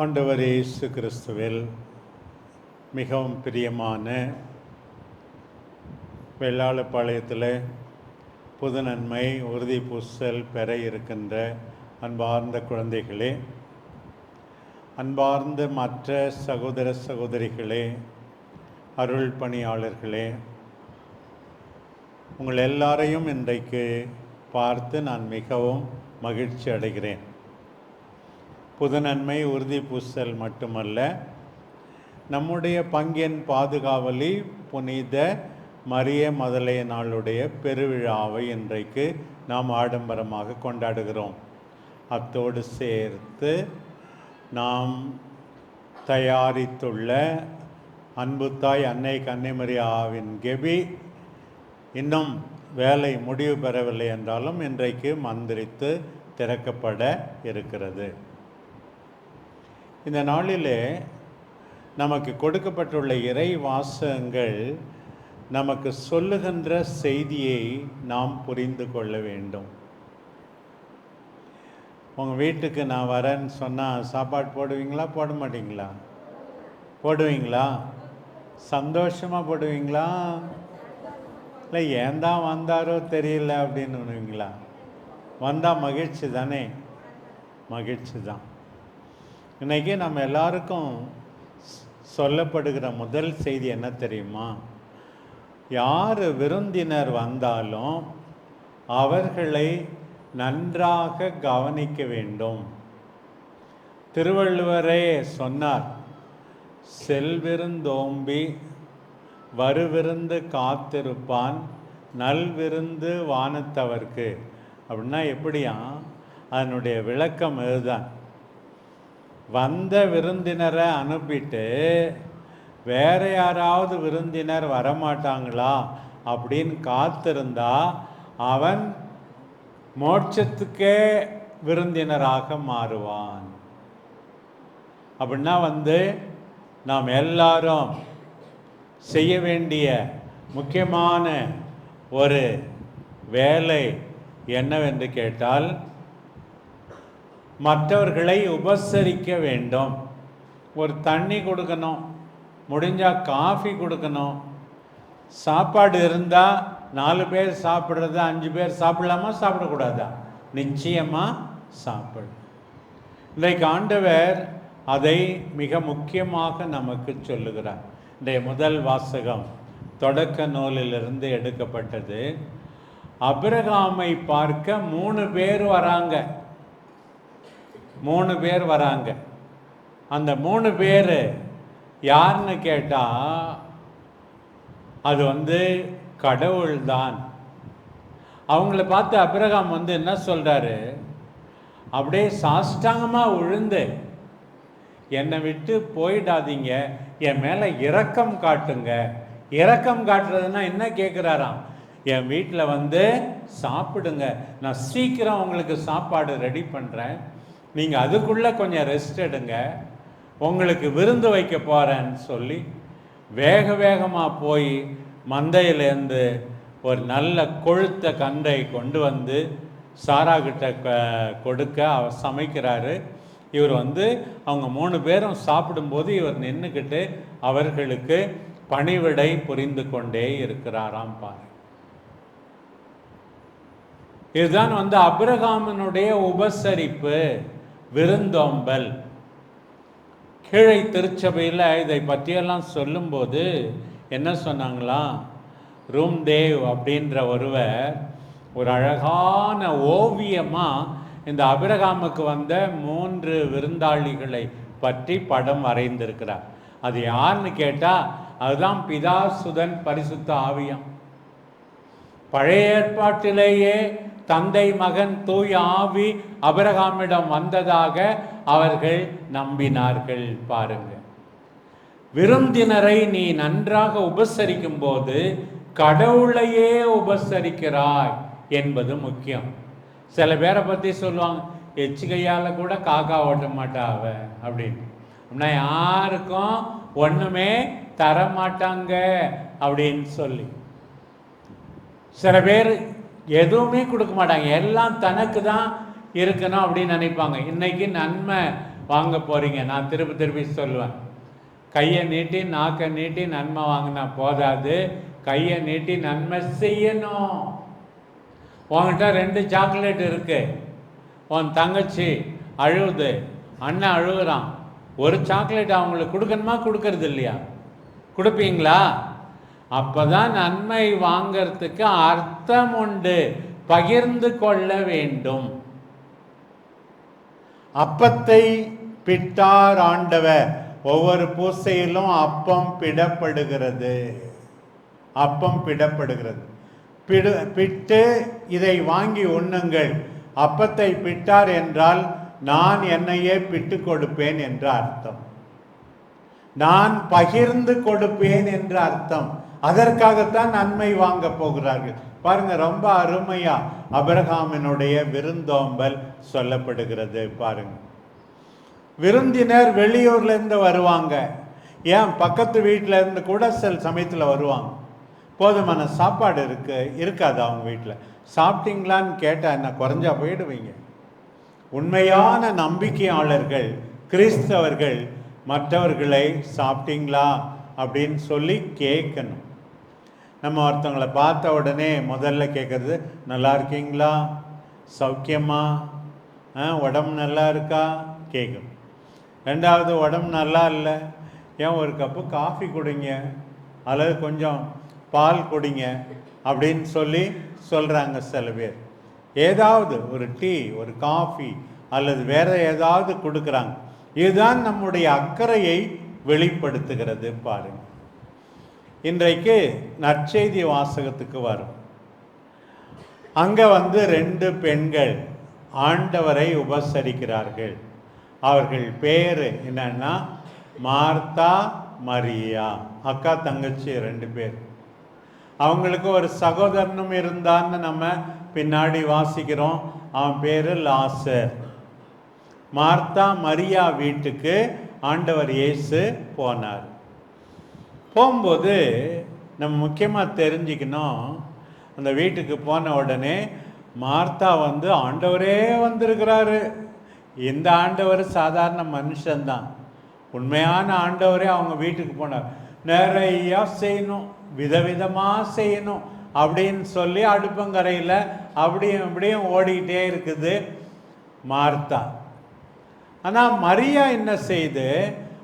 ஆண்டவர் இயேசு கிறிஸ்துவில் மிகவும் பிரியமான வெள்ளாளப்பாளையத்தில் புது நன்மை உறுதி பூசல் பெற இருக்கின்ற அன்பார்ந்த குழந்தைகளே அன்பார்ந்த மற்ற சகோதர சகோதரிகளே அருள் பணியாளர்களே உங்கள் எல்லாரையும் இன்றைக்கு பார்த்து நான் மிகவும் மகிழ்ச்சி அடைகிறேன். புதுநன்மை உறுதி பூசல் மட்டுமல்ல நம்முடைய பங்கின் பாதுகாவலி புனித மரிய முதலைய நாளுடைய பெருவிழாவை இன்றைக்கு நாம் ஆடம்பரமாக கொண்டாடுகிறோம். அத்தோடு சேர்த்து நாம் தயாரித்துள்ள அன்புத்தாய் அன்னை கன்னிமரியாவின் கெபி இன்னும் வேலை முடிவு பெறவில்லை என்றாலும் இன்றைக்கு மந்திரித்து திறக்கப்பட இருக்கிறது. இந்த நாளில் நமக்கு கொடுக்கப்பட்டுள்ள இறை வாசகங்கள் நமக்கு சொல்லுகின்ற செய்தியை நாம் புரிந்து கொள்ள வேண்டும். உங்கள் வீட்டுக்கு நான் வரேன்னு சொன்னால் சாப்பாடு போடுவீங்களா போட மாட்டீங்களா? போடுவீங்களா? சந்தோஷமாக போடுவீங்களா? இல்லை ஏன் தான் வந்தாரோ தெரியல அப்படின்னு வந்தால் மகிழ்ச்சி தானே? மகிழ்ச்சி தான். இன்றைக்கி நம்ம எல்லாருக்கும் சொல்லப்படுகிற முதல் செய்தி என்ன தெரியுமா? யார் விருந்தினர் வந்தாலும் அவர்களை நன்றாக கவனிக்க வேண்டும். திருவள்ளுவரே சொன்னார் செல்விருந்தோம்பி வருவிருந்து காத்திருப்பான் நல்விருந்து வானத்தவர்க்கு. அப்படின்னா எப்படியா? அதனுடைய விளக்கம் இதுதான். வந்த விருந்தினரை அனுப்பிட்டு வேறு யாராவது விருந்தினர் வரமாட்டாங்களா அப்படின்னு காத்திருந்தா அவன் மோட்சத்துக்கே விருந்தினராக மாறுவான். அப்படின்னா வந்து நாம் எல்லாரும் செய்ய வேண்டிய முக்கியமான ஒரு வேலை என்னவென்று கேட்டால் மற்றவர்களை உபசரிக்க வேண்டும். ஒரு தண்ணி கொடுக்கணும் முடிஞ்சால் காஃபி கொடுக்கணும். சாப்பாடு இருந்தால் நாலு பேர் சாப்பிட்றது அஞ்சு பேர் சாப்பிடலாமா சாப்பிடக்கூடாதா? நிச்சயமாக சாப்பிடு இன்றைக்கு ஆண்டவர் அதை மிக முக்கியமாக நமக்கு சொல்லுகிறார். இன்றைய முதல் வாசகம் தொடக்க நூலிலிருந்து எடுக்கப்பட்டது. அபிரகாமை பார்க்க மூணு பேர் வராங்க. மூணு பேர் வராங்க. அந்த மூணு பேர் யாருன்னு கேட்டால் அது வந்து கடவுள்தான். அவங்கள பார்த்து அபிரகாம் வந்து என்ன சொல்கிறாரு அப்படியே சாஷ்டாங்கமாக விழுந்து என்னை விட்டு போயிடாதீங்க. என் மேலே இரக்கம் காட்டுங்க. இரக்கம் காட்டுறதுன்னா என்ன கேட்குறாராம் என் வீட்டில் வந்து சாப்பிடுங்க. நான் சீக்கிரம் உங்களுக்கு சாப்பாடு ரெடி பண்ணுறேன் நீங்கள் அதுக்குள்ளே கொஞ்சம் ரெஸ்ட் எடுங்க. உங்களுக்கு விருந்து வைக்க போகிறேன்னு சொல்லி வேக வேகமாக போய் மந்தையிலேருந்து ஒரு நல்ல கொழுத்த கன்றை கொண்டு வந்து சாரா கிட்ட கொடுக்க அவர் சமைக்கிறாரு. இவர் வந்து அவங்க மூணு பேரும் சாப்பிடும்போது இவர் நின்றுக்கிட்டு அவர்களுக்கு பணிவிடை புரிந்து கொண்டே இருக்கிறாராம் பாரு இதுதான் வந்து அப்ரகாமனுடைய உபசரிப்பு. விருந்தோம்பல். கீழை திருச்சபையில் இதை பற்றியெல்லாம் சொல்லும்போது என்ன சொன்னாங்களாம்? ரூம் தேவ் அப்படின்ற ஒருவர் ஒரு அழகான ஓவியமாக இந்த அபிரகாமுக்கு வந்த மூன்று விருந்தாளிகளை பற்றி படம் வரைந்திருக்கிறார். அது யாருன்னு கேட்டால் அதுதான் பிதா சுதன் பரிசுத்த ஆவியம். பழைய ஏற்பாட்டிலேயே தந்தை மகன் தூய் ஆவி அபிரகாமிடம் வந்ததாக அவர்கள் நம்பினார்கள். பாருங்க. விருந்தினரை நீ நன்றாக உபசரிக்கும் போது கடவுளையே உபசரிக்கிறாய் என்பது முக்கியம். சில பேரை பற்றி சொல்லுவாங்க எச்சிகையால் கூட காக்கா ஓட்ட மாட்டா அவ அப்படின்னு. அப்படின்னா யாருக்கும் ஒன்றுமே தர மாட்டாங்க அப்படின்னு சொல்லி. சில பேர் எதுவுமே கொடுக்க மாட்டாங்க. எல்லாம் தனக்கு தான் இருக்கணும் அப்படின்னு நினைப்பாங்க. இன்னைக்கு நன்மை வாங்க போறீங்க. நான் திருப்பி திருப்பி சொல்லுவேன். கையை நீட்டி நாக்கை நீட்டி நன்மை வாங்கினா போதாது. கையை நீட்டி நன்மை செய்யணும். உன்கிட்ட ரெண்டு சாக்லேட் இருக்கு. உன் தங்கச்சி அழுவுது. அண்ணன் அழுகுறான் ஒரு சாக்லேட் அவங்களுக்கு கொடுக்கணுமா கொடுக்கறது இல்லையா? கொடுப்பீங்களா? அப்பதான் நன்மை வாங்கறதுக்கு அர்த்தம் உண்டு. பகிர்ந்து கொள்ள வேண்டும். அப்பத்தை பிட்டார் ஆண்டவர். ஒவ்வொரு பூசையிலும் அப்பம் பிடப்படுகிறது. அப்பம் பிடப்படுகிறது. பிடு பிட்டு இதை வாங்கி உண்ணுங்கள். அப்பத்தை பிட்டார் என்றால் நான் என்னையே பிட்டு கொடுப்பேன் என்ற அர்த்தம். நான் பகிர்ந்து கொடுப்பேன் என்ற அர்த்தம். அதற்காகத்தான் நன்மை வாங்க போகிறார்கள். பாருங்க ரொம்ப அருமையா அபிரகாமினுடைய விருந்தோம்பல் சொல்லப்படுகிறது பாருங்க. விருந்தினர் வெளியூர்ல இருந்து வருவாங்க. ஏன்? பக்கத்து வீட்டில இருந்து கூட சில சமயத்தில் வருவாங்க. போதுமான சாப்பாடு இருக்கு இருக்காது அவங்க வீட்டில். சாப்பிட்டீங்களான்னு கேட்டால் என்ன குறைஞ்சா போயிடுவீங்க. உண்மையான நம்பிக்கையாளர்கள் கிறிஸ்தவர்கள் மற்றவர்களை சாப்பிட்டீங்களா அப்படின்னு சொல்லி கேட்கணும். நம்ம ஒருத்தவங்களை பார்த்த உடனே முதல்ல கேட்குறது நல்லா இருக்கீங்களா? சௌக்கியமா? உடம்பு நல்லா இருக்கா? கேட்கும் ரெண்டாவது உடம்பு நல்லா இல்லை. ஏன் ஒரு கப்பு காஃபி குடிங்க? அல்லது கொஞ்சம் பால் குடிங்க? அப்படின்னு சொல்லி சொல்கிறாங்க சில பேர். ஏதாவது ஒரு டீ ஒரு காஃபி அல்லது வேற ஏதாவது கொடுக்குறாங்க. இதுதான் நம்முடைய அக்கறையை வெளிப்படுத்துகிறது பாருங்க. இன்றைக்கு நற்செய்தி வாசகத்துக்கு வரும். அங்கே வந்து ரெண்டு பெண்கள் ஆண்டவரை உபசரிக்கிறார்கள். அவர்கள் பேர் என்னன்னா மார்த்தா மரியா. அக்கா தங்கச்சி ரெண்டு பேர். அவங்களுக்கு ஒரு சகோதரனும் இருந்தான்னு நம்ம பின்னாடி வாசிக்கிறோம். அவன் பேர் லாசர். மார்த்தா மரியா வீட்டுக்கு ஆண்டவர் இயேசு போனார். போகும்போது நம்ம முக்கியமாக தெரிஞ்சுக்கணும். அந்த வீட்டுக்கு போன உடனே மார்த்தா வந்து ஆண்டவரே வந்திருக்கிறாரு. இந்த ஆண்டவர் சாதாரண மனுஷன்தான். உண்மையான ஆண்டவரே அவங்க வீட்டுக்கு போனார். நிறையா செய்யணும் விதவிதமாக செய்யணும் அப்படின்னு சொல்லி அடுப்பங்கரையில் அப்படியும் இப்படியும் ஓடிக்கிட்டே இருக்குது மார்த்தா. ஆனால் மரியா என்ன செய்து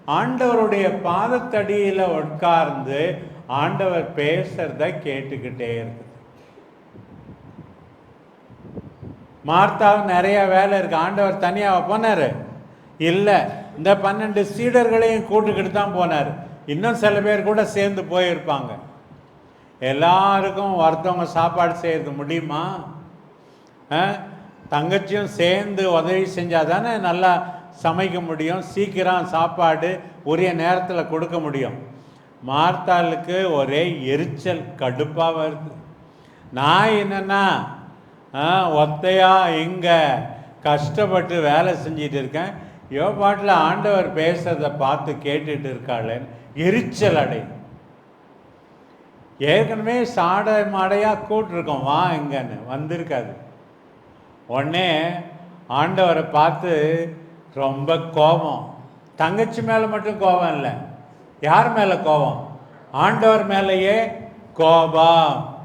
ஆண்டவருடைய பாதத்தடியில் உட்கார்ந்து ஆண்டவர் பேசுறத கேட்டுக்கிட்டே இருக்குது மார்த்தாவும் நிறைய வேலை இருக்கு. ஆண்டவர் தனியாக போனார். இல்லை இந்த பன்னெண்டு சீடர்களையும் கூட்டுக்கிட்டு தான் போனார். இன்னும் சில பேர் கூட சேர்ந்து போயிருப்பாங்க. எல்லாருக்கும் ஒருத்தவங்க சாப்பாடு செய்கிறது முடியுமா? ஆ? தங்கச்சியும் சேர்ந்து உதவி செஞ்சால் தானே நல்லா சமைக்க முடியும் சீக்கிரம் சாப்பாடு உரிய நேரத்தில் கொடுக்க முடியும். மார்த்தாளுக்கு ஒரே எரிச்சல் கடுப்பாக வருது. நான் என்னென்னா ஆ, இங்கே கஷ்டப்பட்டு வேலை செஞ்சிட்டு இருக்கேன். யோ பாட்டில் ஆண்டவர் பேசுகிறத பார்த்து கேட்டுட்டு இருக்காளேன்னு எரிச்சல் அடை. ஏற்கனவே சாடை மாடையாக கூட்டிருக்கோம் வா இங்கன்னு வந்திருக்காது. உடனே ஆண்டவரை பார்த்து ரொம்ப கோபம். தங்கச்சி மேலே மட்டும் கோபம் இல்லை. யார் மேலே கோபம்? ஆண்டவர் மேலேயே கோபம்.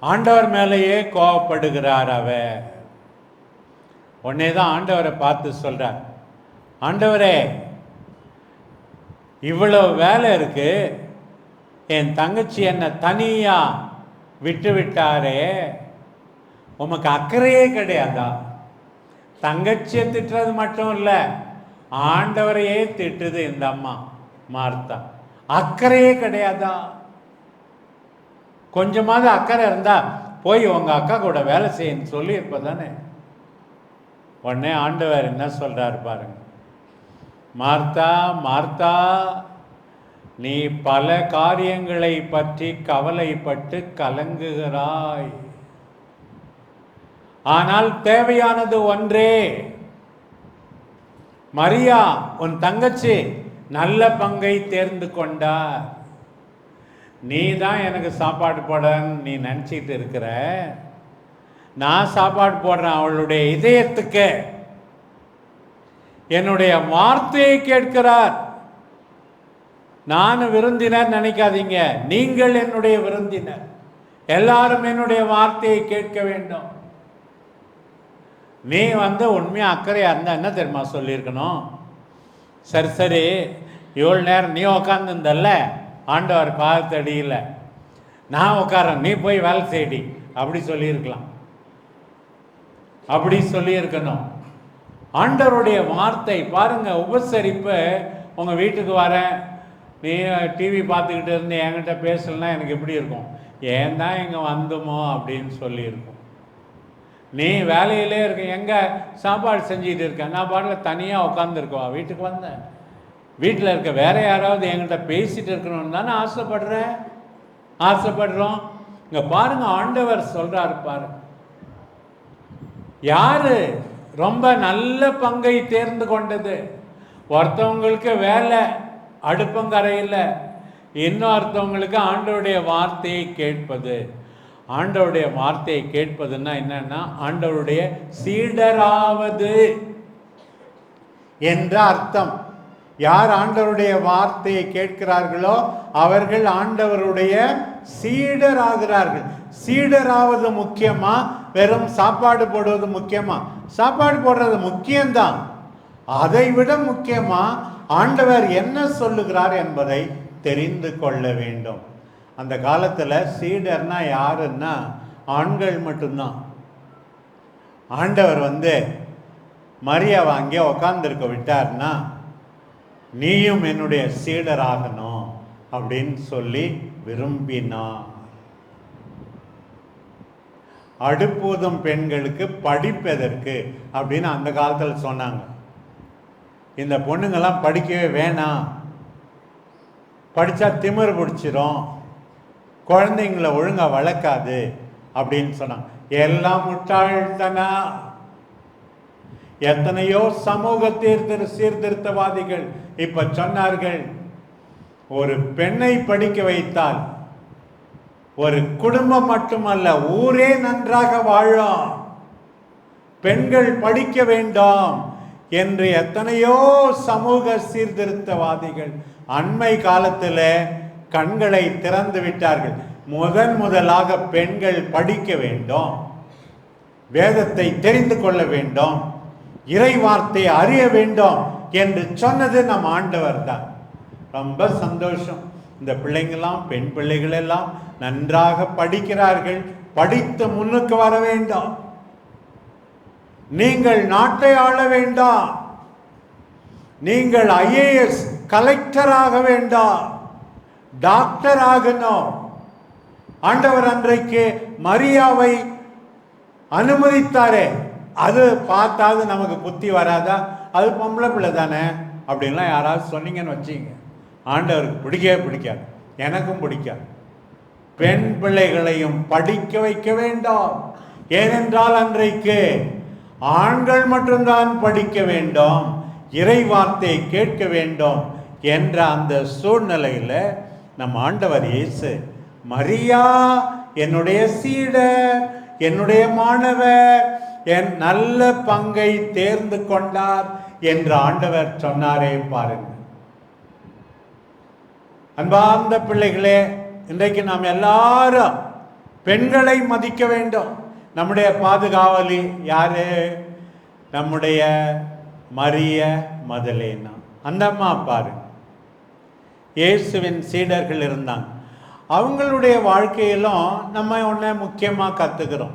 ஆண்டவர் மேலேயே கோபப்படுகிறார் அவ உடனே தான் ஆண்டவரை பார்த்து சொல்கிறார் ஆண்டவரே இவ்வளோ வேலை இருக்கு. என் தங்கச்சி என்னை தனியாக விட்டு விட்டாரே உமக்கு அக்கறையே கிடையாதா? தங்கச்சியை திட்டுறது மட்டும் இல்லை ஆண்டவரையே திட்டுது இந்த அம்மா மார்த்தா. அக்கறையே கிடையாதா? கொஞ்சமாவது அக்கறை இருந்தா போய் உங்க அக்கா கூட வேலை செய்யன்னு சொல்லி தானே உடனே ஆண்டவர் என்ன சொல்றாரு பாருங்க. மார்த்தா மார்த்தா நீ பல காரியங்களை பற்றி கவலைப்பட்டு கலங்குகிறாய். ஆனால் தேவையானது ஒன்றே. மரியா உன் தங்கச்சி நல்ல பங்கை தேர்ந்து கொண்டார். நீ தான் எனக்கு சாப்பாடு போடன்னு நீ நினச்சிட்டு இருக்கிற. நான் சாப்பாடு போடுறேன் அவளுடைய இதயத்துக்கு. என்னுடைய வார்த்தையை கேட்கிறார். நான் விருந்தினர் நினைக்காதீங்க. நீங்கள் என்னுடைய விருந்தினர். எல்லாரும் என்னுடைய வார்த்தையை கேட்க வேண்டும். நீ வந்து உண்மையாக அக்கறையாக இருந்தால் என்ன தெரியுமா சொல்லியிருக்கணும்? சரி சரி. இவ்வளோ நேரம் நீ உக்காந்துருந்தல்ல? ஆண்டவர் பாதத்தடியில் நான் உட்காரன் நீ போய் வேலை செய்டி. அப்படி சொல்லியிருக்கலாம். அப்படி சொல்லியிருக்கணும். ஆண்டவருடைய வார்த்தை பாருங்கள் உபசரிப்பு. உங்கள் வீட்டுக்கு வரேன். நீ டிவி பார்த்துக்கிட்டு இருந்து என்கிட்ட பேசலன்னா எனக்கு எப்படி இருக்கும்? ஏன் தான் இங்கே வந்தோமோ அப்படின்னு சொல்லியிருக்கோம். நீ வேலையிலே இருக்க எங்கே சாப்பாடு செஞ்சுக்கிட்டு இருக்க? நான் பாட்டில் தனியாக உட்காந்துருக்கோம் வீட்டுக்கு வந்தேன். வீட்டில் இருக்க வேற யாராவது என்கிட்ட பேசிட்டு இருக்கணும்னு தானே ஆசைப்படுறேன் ஆசைப்படுறோம். இங்கே பாருங்க ஆண்டவர் சொல்கிறாரு பாரு. யாரு ரொம்ப நல்ல பங்கை தேர்ந்து கொண்டது? ஒருத்தவங்களுக்கு வேலை அடுப்பங்கரையில் இன்னொருத்தவங்களுக்கு ஆண்டவருடைய வார்த்தையை கேட்பது. ஆண்டவருடைய வார்த்தையை கேட்பதுன்னா என்னன்னா ஆண்டவருடைய சீடராவது என்ற அர்த்தம். யார் ஆண்டவருடைய வார்த்தையை கேட்கிறார்களோ அவர்கள் ஆண்டவருடைய சீடராகிறார்கள். சீடராவது முக்கியமா வெறும் சாப்பாடு போடுவது முக்கியமா? சாப்பாடு போடுறது முக்கியம்தான். அதை விட முக்கியமா ஆண்டவர் என்ன சொல்லுகிறார் என்பதை தெரிந்து கொள்ள வேண்டும். அந்த காலத்தில் சீடர்னா யாருன்னா ஆண்கள் மட்டும்தான். ஆண்டவர் வந்து மரியா வாங்கி உக்காந்துருக்க விட்டார்னா நீயும் என்னுடைய சீடராகணும் அப்படின்னு சொல்லி விரும்பினார். அடுப்பூதும் பெண்களுக்கு படிப்பதற்கு அப்படின்னு அந்த காலத்தில் சொன்னாங்க. இந்த பொண்ணுங்கெல்லாம் படிக்கவே வேணாம். படித்தா திமிர் பிடிச்சிரும். குழந்தைங்கள ஒழுங்காக வளர்க்காது அப்படின்னு சொன்னாங்க. எல்லாம் முட்டாள்தனா? எத்தனையோ சமூக சீர்திரு சீர்திருத்தவாதிகள் இப்ப சொன்னார்கள் ஒரு பெண்ணை படிக்க வைத்தால் ஒரு குடும்பம் மட்டுமல்ல ஊரே நன்றாக வாழும். பெண்கள் படிக்க வேண்டாம் என்று எத்தனையோ சமூக சீர்திருத்தவாதிகள் அண்மை காலத்தில் கண்களை திறந்து விட்டார்கள். முதன் முதலாக பெண்கள் படிக்க வேண்டும். வேதத்தை தெரிந்து கொள்ள வேண்டும். இறை வார்த்தையை அறிய வேண்டும் என்று சொன்னது நம் ஆண்டவர் தான். ரொம்ப சந்தோஷம். இந்த பிள்ளைங்களாம் பெண் பிள்ளைகள் எல்லாம் நன்றாக படிக்கிறார்கள். படித்து முன்னுக்கு வர வேண்டும். நீங்கள் நாட்டை ஆள வேண்டாம். நீங்கள் ஐஏஎஸ் கலெக்டர் ஆக வேண்டாம். டாக்டர் ஆகணும் ஆண்டவர் அன்றைக்கு மரியாவை அனுமதித்தாரே. அது பார்த்தாது நமக்கு புத்தி வராதா? அது பொம்பளை பிள்ளை தானே? அப்படின்லாம் யாராவது சொன்னீங்கன்னு வச்சிங்க ஆண்டவருக்கு பிடிக்கவே பிடிக்காது. எனக்கும் பிடிக்காது. பெண் பிள்ளைகளையும் படிக்க வைக்க வேண்டாம். ஏனென்றால் அன்றைக்கு ஆண்கள் மட்டும்தான் படிக்க வேண்டும். இறை வார்த்தையை கேட்க வேண்டும் என்ற அந்த சூழ்நிலையில் நம் ஆண்டவர் இயேசு. மரியா என்னுடைய சீடர் என்னுடைய மாணவர் என் நல்ல பங்கை தேர்ந்து கொண்டார் என்று ஆண்டவர் சொன்னாரே பாருங்கள். அன்பார்ந்த பிள்ளைகளே இன்றைக்கு நாம் எல்லாரும் பெண்களை மதிக்க வேண்டும். நம்முடைய பாதுகாவலி யாரு? நம்முடைய மரிய மதலேனா. அந்த அம்மா பாருங்க. இயேசுவின் சீடர்கள் இருந்தாங்க. அவங்களுடைய வாழ்க்கையிலும் நம்ம ஒன்று முக்கியமாக கற்றுக்கிறோம்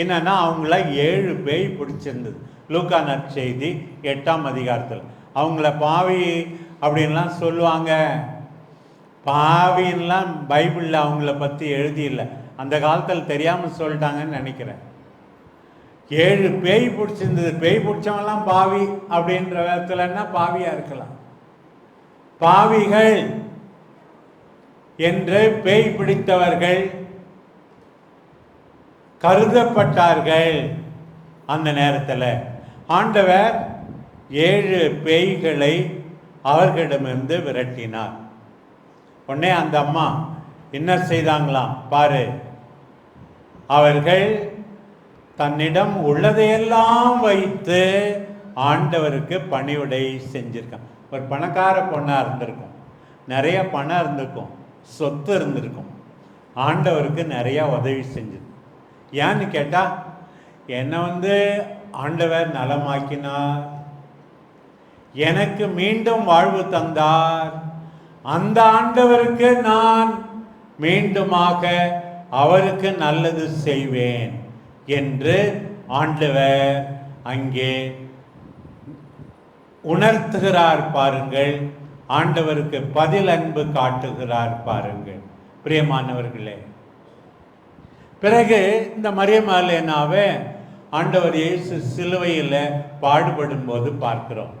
என்னென்னா அவங்கள ஏழு பேய் பிடிச்சிருந்தது. லூக்கா நற்செய்தி எட்டாம் அதிகாரத்தில். அவங்கள பாவி அப்படின்லாம் சொல்லுவாங்க. பாவின்லாம் பைபிளில் அவங்கள பற்றி எழுதியில்லை அந்த காலத்தில் தெரியாமல் சொல்லிட்டாங்கன்னு நினைக்கிறேன். ஏழு பேய் பிடிச்சிருந்தது. பேய் பிடிச்சவங்கலாம் பாவி அப்படின்ற விதத்துலன்னா பாவியாக இருக்கலாம்? பாவிகள். என்று பேய் பிடித்தவர்கள் கருதப்பட்டார்கள் அந்த நேரத்தில். ஆண்டவர் ஏழு பேய்களை அவர்களிடமிருந்து விரட்டினார். உடனே அந்த அம்மா என்ன செய்தாங்களாம்? பாரு அவர்கள் தன்னிடம் உள்ளதையெல்லாம் வைத்து ஆண்டவருக்கு பணிவிடை செஞ்சிருக்கான் ஒரு பணக்கார பொண்ணாக இருந்திருக்கும். நிறைய பணம் இருந்திருக்கும். சொத்து இருந்திருக்கும். ஆண்டவருக்கு நிறையா உதவி செஞ்சது. ஏன்னு கேட்டால் என்னை வந்து ஆண்டவர் நலமாக்கினார். எனக்கு மீண்டும் வாழ்வு தந்தார். அந்த ஆண்டவருக்கு நான் மீண்டுமாக அவருக்கு நல்லது செய்வேன் என்று ஆண்டவர் அங்கே உணர்த்துகிறார் பாருங்கள். ஆண்டவருக்கு பதில் அன்பு காட்டுகிறார் பாருங்கள். பிரியமானவர்களே பிறகு இந்த மரியமாலேனாவை ஆண்டவர் இயேசு சிலுவையில் பாடுபடும் போது பார்க்கிறோம்.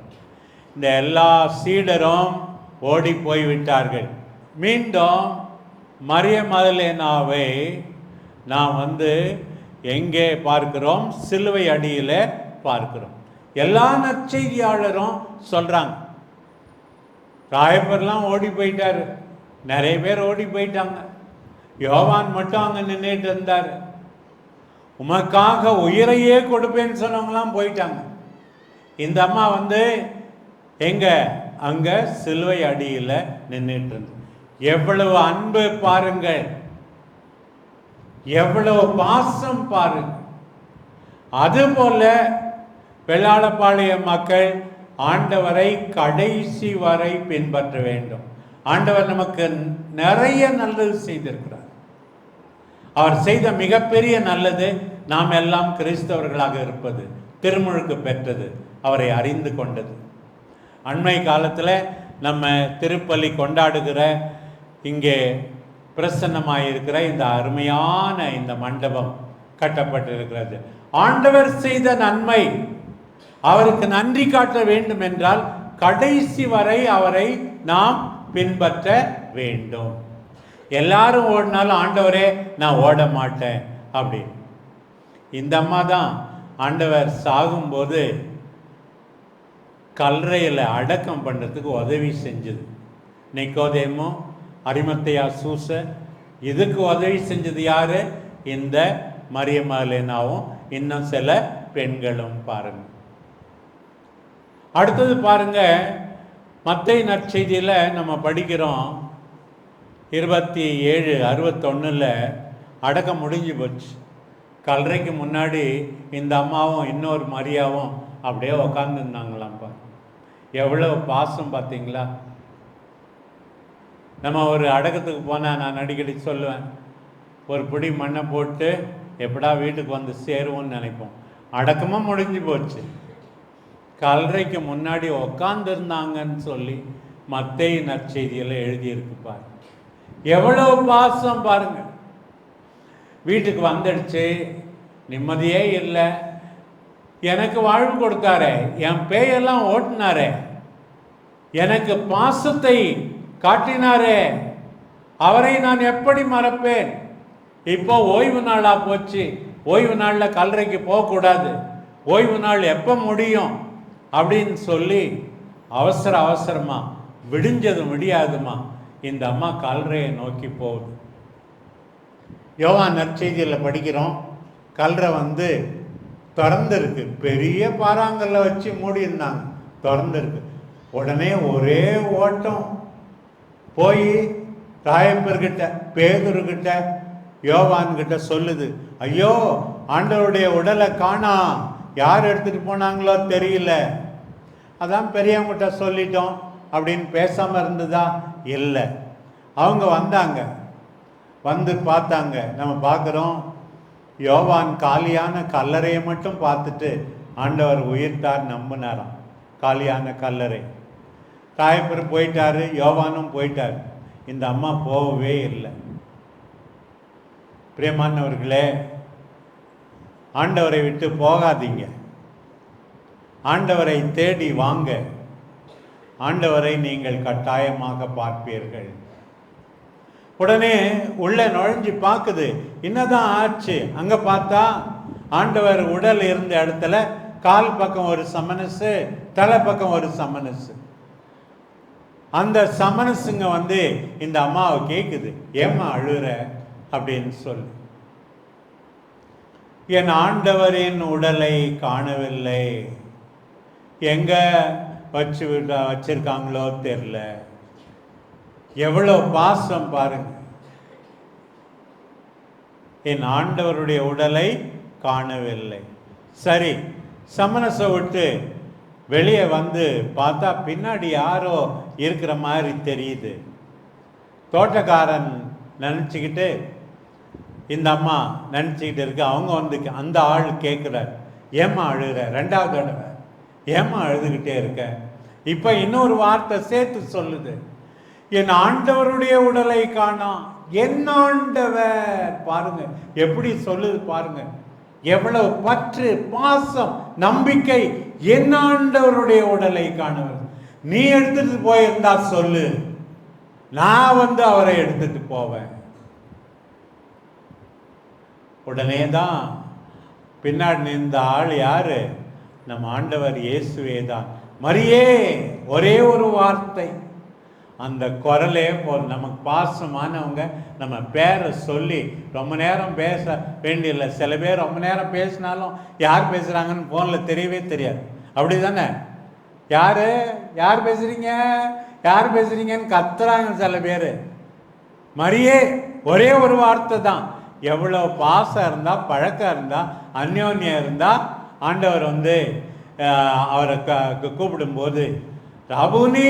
இந்த எல்லா சீடரும் ஓடி போய் விட்டார்கள் மீண்டும் மரியமதலேனாவை நாம் வந்து எங்கே பார்க்கிறோம்? சிலுவை அடியில் பார்க்கிறோம். எல்லா நற்செய்தியாளரும் சொல்கிறாங்க ராயப்பர்லாம் ஓடி போயிட்டாரு. நிறைய பேர் ஓடி போயிட்டாங்க. யோவான் மட்டும் அங்கே நின்றுட்டு இருந்தார். உமக்காக உயிரையே கொடுப்பேன்னு சொன்னவங்களாம் போயிட்டாங்க. இந்த அம்மா வந்து எங்கே? அங்கே சிலுவை அடியில் நின்றுட்டு இருந்து. எவ்வளவு அன்பு பாருங்கள். எவ்வளவு பாசம் பாருங்கள். அதுபோல் வெள்ளாளப்பாளைய மக்கள் ஆண்டவரை கடைசி வரை பின்பற்ற வேண்டும். ஆண்டவர் நமக்கு நிறைய நல்லது செய்திருக்கிறார். அவர் செய்த மிகப்பெரிய நல்லது நாம் எல்லாம் கிறிஸ்தவர்களாக இருப்பது திருமுழுக்கு பெற்றது அவரை அறிந்து கொண்டது. அண்மை காலத்தில் நம்ம திருப்பள்ளி கொண்டாடுகிற இங்கே பிரசன்னமாயிருக்கிற இந்த அருமையான இந்த மண்டபம் கட்டப்பட்டிருக்கிறது. ஆண்டவர் செய்த நன்மை அவருக்கு நன்றி காட்ட வேண்டும் என்றால் கடைசி வரை அவரை நாம் பின்பற்ற வேண்டும். எல்லாரும் ஓடினாலும் ஆண்டவரே நான் ஓட மாட்டேன் அப்படின்னு. இந்த அம்மா தான் ஆண்டவர் சாகும்போது கல்லறையில் அடக்கம் பண்ணுறதுக்கு உதவி செஞ்சது. நிக்கோதேமோ அரிமத்தையா சூச இதுக்கு உதவி செஞ்சது யாரு? இந்த மரியமலேனாவும் இன்னும் சில பெண்களும் பாருங்கள் அடுத்தது பாருங்க மத்திய நற்செய்தியில் நம்ம படிக்கிறோம். இருபத்தி ஏழு அறுபத்தொன்னில் அடக்கம் முடிஞ்சு போச்சு. கல்லறைக்கு முன்னாடி இந்த அம்மாவும் இன்னொரு மரியாவும் அப்படியே உக்காந்துருந்தாங்களாம்ப்பா. எவ்வளோ பாசம் பார்த்தீங்களா? நம்ம ஒரு அடக்கத்துக்கு போனால் நான் அடிக்கடி சொல்லுவேன் ஒரு பிடி மண்ணை போட்டு எப்படா வீட்டுக்கு வந்து சேருவோம்னு நினைப்போம். அடக்கமாக முடிஞ்சு போச்சு. கல்லறைக்கு முன்னாடி உக்காந்துருந்தாங்கன்னு சொல்லி மத்திய நற்செய்தியில் எழுதியிருக்கு பாருங்க. எவ்வளவு பாசம் பாருங்க. வீட்டுக்கு வந்துடுச்சு நிம்மதியே இல்லை. எனக்கு வாழ்வு கொடுத்தாரே என் பேயெல்லாம் ஓட்டினாரே. எனக்கு பாசத்தை காட்டினாரே. அவரை நான் எப்படி மறப்பேன்? இப்போ ஓய்வு நாளாக போச்சு. ஓய்வு நாளில் கல்லறைக்கு போகக்கூடாது. ஓய்வு நாள் எப்போ முடியும்? அப்படின்னு சொல்லி அவசர அவசரமா விடிஞ்சது முடியாதுமா இந்த அம்மா கல்லறையை நோக்கி போகுது. யோகா நற்செய்தியில் படிக்கிறோம் கல்லறை வந்து திறந்துருக்கு. பெரிய பாறாங்கல்ல வச்சு மூடியிருந்தாங்க. திறந்துருக்கு. உடனே ஒரே ஓட்டம். போய் தாயப்பர்கிட்ட பேதுருக்கிட்ட யோவான்கிட்ட சொல்லுது ஐயோ ஆண்டவருடைய உடலை காணா. யார் எடுத்துகிட்டு போனாங்களோ தெரியல. அதான் பெரியவங்ககிட்ட சொல்லிட்டோம் அப்படின்னு பேசாமல் இருந்ததா? இல்லை. அவங்க வந்தாங்க. வந்து பார்த்தாங்க. நம்ம பார்க்குறோம் யோவான் காலியான கல்லறையை மட்டும் பார்த்துட்டு ஆண்டவர் உயிர்த்தார் நம்பினாராம். காலியான கல்லறை. காயப்பர் போயிட்டாரு யோவானும் போயிட்டாரு. இந்த அம்மா போகவே இல்லை. பிரியமானவர்களே ஆண்டவரை விட்டு போகாதீங்க. ஆண்டவரை தேடி வாங்க. ஆண்டவரை நீங்கள் கட்டாயமாக பார்ப்பீர்கள். உடனே உள்ள நுழைஞ்சு பார்க்குது என்னதான் ஆச்சு? அங்க பார்த்தா? ஆண்டவர் உடல் இருந்த இடத்துல கால் பக்கம் ஒரு சமனசு தலை பக்கம் ஒரு சமனசு அந்த சமனசுங்க வந்து இந்த அம்மாவை கேட்குது ஏம்மா அழுகிற அப்படின்னு சொல்லு. என் ஆண்டவரின் உடலை காணவில்லை. எங்க வச்சு விட்டா வச்சிருக்காங்களோ தெரில எவ்வளோ பாசம் பாருங்க. என் ஆண்டவருடைய உடலை காணவில்லை. சரி சமரசை விட்டு வெளியே வந்து பார்த்தா பின்னாடி யாரோ இருக்கிற மாதிரி தெரியுது. தோட்டக்காரன் நினச்சிக்கிட்டு இந்த அம்மா நினச்சிக்கிட்டு இருக்கு. அவங்க வந்து அந்த ஆள் கேட்குறார் ஏம்மா அழுகிற ரெண்டாவது தடவை. ஏம்மா அழுதுகிட்டே இருக்க? இப்போ இன்னொரு வார்த்தை சேர்த்து சொல்லுது. என் ஆண்டவருடைய உடலை காணோம் என் ஆண்டவர். பாருங்க. எப்படி சொல்லுது பாருங்க. எவ்வளவு பற்று பாசம் நம்பிக்கை என் ஆண்டவருடைய உடலை காணவர். நீ எடுத்துட்டு போயிருந்தா சொல்லு. நான் வந்து அவரை எடுத்துட்டு போவேன். உடனே தான் பின்னாடி நின்ற ஆள் யார்? நம்ம ஆண்டவர் இயேசுவே தான் மரியே ஒரே ஒரு வார்த்தை. அந்த குரலே போல் நமக்கு பாசமானவங்க நம்ம பேரை சொல்லி ரொம்ப நேரம் பேச வேண்டியதில்லை. சில பேர் ரொம்ப நேரம் பேசினாலும் யார் பேசுகிறாங்கன்னு ஃபோனில் தெரியவே தெரியாது. அப்படி தானே யார்? யார் பேசுகிறீங்க யார் பேசுகிறீங்கன்னு கத்துறாங்க சில பேர். மரியே ஒரே ஒரு வார்த்தை தான். எவ்வளோ பாசம் இருந்தால் பழக்கம் இருந்தால் அந்யோன்யம் இருந்தால் ஆண்டவர் வந்து அவரை க கூப்பிடும்போது ராபுனி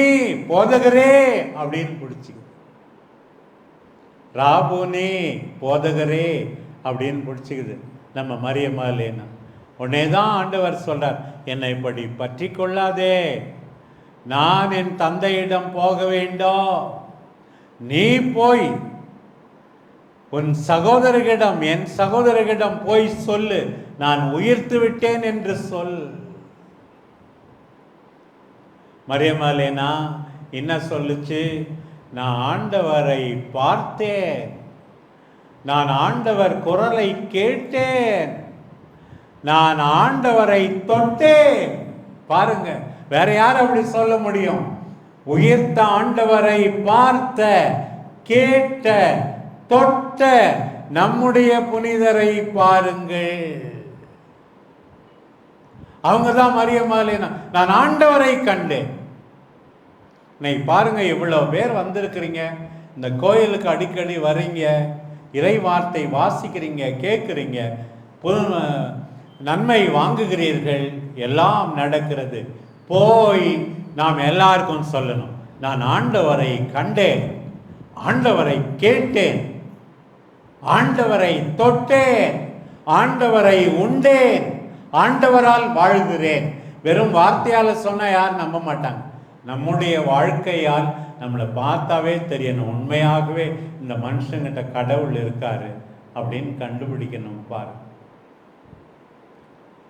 போதகரே! அப்படின்னு பிடிச்சி ராபுனி போதகரே! அப்படின்னு பிடிச்சிக்குது. நம்ம மரியமாலேனா உடனே தான் ஆண்டவர் சொல்றார் என்னை இப்படி பற்றி கொள்ளாதே. நான் என் தந்தையிடம் போக வேண்டும். நீ போய் உன் சகோதரர்களிடம் என் சகோதரர்களிடம் போய் சொல்லு. நான் உயிர்த்து விட்டேன் என்று சொல். மரியமாலேனா என்ன சொல்லுச்சு? நான் ஆண்டவரை பார்த்தேன். நான் ஆண்டவர் குரலை கேட்டேன். நான் ஆண்டவரை தொட்டேன். பாருங்க வேற யார் அப்படி சொல்ல முடியும்? உயிர்த்த ஆண்டவரை பார்த்த கேட்ட தொட்ட நம்முடைய புனிதரை பாருங்கள். அவங்க தான் மரியமாலேனா நான் ஆண்டவரை கண்டேன். இன்னைக்கு பாருங்க இவ்வளோ பேர் வந்திருக்கிறீங்க. இந்த கோயிலுக்கு அடிக்கடி வர்றீங்க இறை வார்த்தை வாசிக்கிறீங்க கேட்குறீங்க. நன்மை வாங்குகிறீர்கள். எல்லாம் நடக்கிறது. போய் நாம் எல்லாருக்கும் சொல்லணும். நான் ஆண்டவரை கண்டேன். ஆண்டவரை கேட்டேன். ஆண்டவரை தொட்டேன் ஆண்டவரை உண்டேன் ஆண்டவரால் வாழ்கிறேன். வெறும் வார்த்தையால சொன்னால் யார் நம்ப மாட்டாங்க. நம்முடைய வாழ்க்கையால் நம்மளை பார்த்தாவே தெரியணும். உண்மையாகவே இந்த மனுஷங்கிட்ட கடவுள் இருக்காரு அப்படின்னு கண்டுபிடிக்கணும் பாரு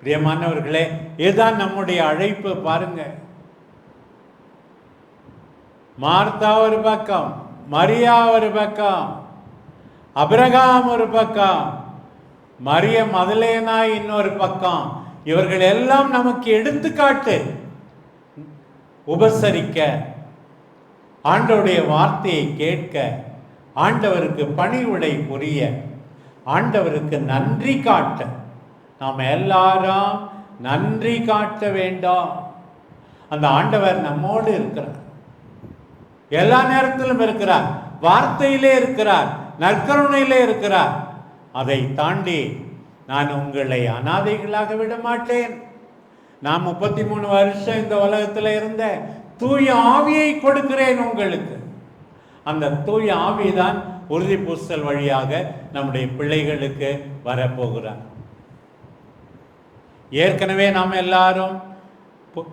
பிரியமானவர்களே இதுதான் நம்முடைய அழைப்பு பாருங்க. மார்த்தா ஒரு பக்கம் மரியா ஒரு பக்கம் அபிரகாம் ஒரு பக்கம் மரிய மதுலேனா இன்னொரு பக்கம். இவர்கள் எல்லாம் நமக்கு எடுத்துக்காட்டு உபசரிக்க ஆண்டவருடைய வார்த்தையை கேட்க ஆண்டவருக்கு பணிவுடை புரிய ஆண்டவருக்கு நன்றி காட்ட. நாம் எல்லாரும் நன்றி காட்ட வேண்டாம். அந்த ஆண்டவர் நம்மோடு இருக்கிறார். எல்லா நேரத்திலும் இருக்கிறார். வார்த்தையிலே இருக்கிறார். நற்கருணையிலே இருக்கிறார். அதை தாண்டி நான் உங்களை அனாதைகளாக விட மாட்டேன் நான் முப்பத்தி மூணு வருஷம் இந்த உலகத்தில் இருந்த தூய ஆவியை கொடுக்கிறேன் உங்களுக்கு. அந்த தூய ஆவி தான் உறுதி பூசல் வழியாக நம்முடைய பிள்ளைகளுக்கு வரப்போகிறார். ஏற்கனவே நாம் எல்லாரும் பு-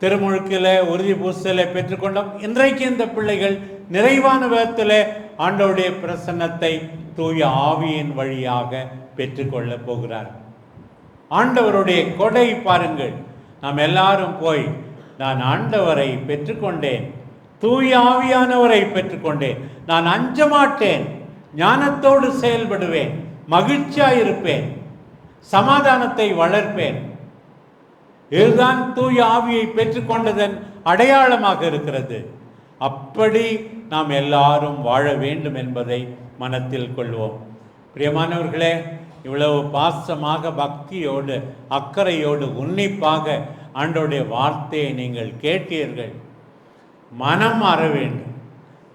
திருமுழுக்கில் உறுதி பூசலை பெற்றுக்கொண்டோம். இன்றைக்கு இந்த பிள்ளைகள் நிறைவான விதத்தில் ஆண்டவருடைய பிரசன்னத்தை தூய ஆவியின் வழியாக பெற்றுக்கொள்ளப் போகிறார். ஆண்டவருடைய கொடை பாருங்கள். நாம் எல்லாரும் போய் நான் ஆண்டவரை பெற்றுக்கொண்டேன். தூய ஆவியானவரை பெற்றுக்கொண்டேன். நான் அஞ்ச மாட்டேன் ஞானத்தோடு செயல்படுவேன். மகிழ்ச்சியாக இருப்பேன் சமாதானத்தை வளர்ப்பேன். இதுதான் தூய ஆவியை பெற்றுக்கொண்டதன் அடையாளமாக இருக்கிறது. அப்படி நாம் எல்லாரும் வாழ வேண்டும் என்பதை மனத்தில் கொள்வோம். பிரியமானவர்களே இவ்வளவு பாசமாக பக்தியோடு அக்கறையோடு உன்னிப்பாக ஆண்டோடைய வார்த்தையை நீங்கள் கேட்டீர்கள். மனம் மாற வேண்டும்.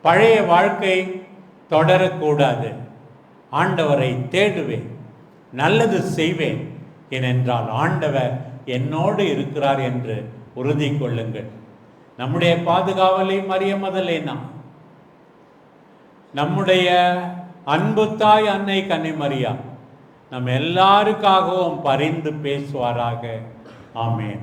பழைய வாழ்க்கை தொடரக்கூடாது. ஆண்டவரை தேடுவேன். நல்லது செய்வேன். ஏனென்றால் ஆண்டவர் என்னோடு இருக்கிறார் என்று உறுதி கொள்ளுங்கள். நம்முடைய பாதுகாவலை மறிய முதலே நம்முடைய அன்பு தாய் அன்னை கன்னிமரியா நம் எல்லாருக்காகவும் பரிந்து பேசுவாராக. ஆமேன்.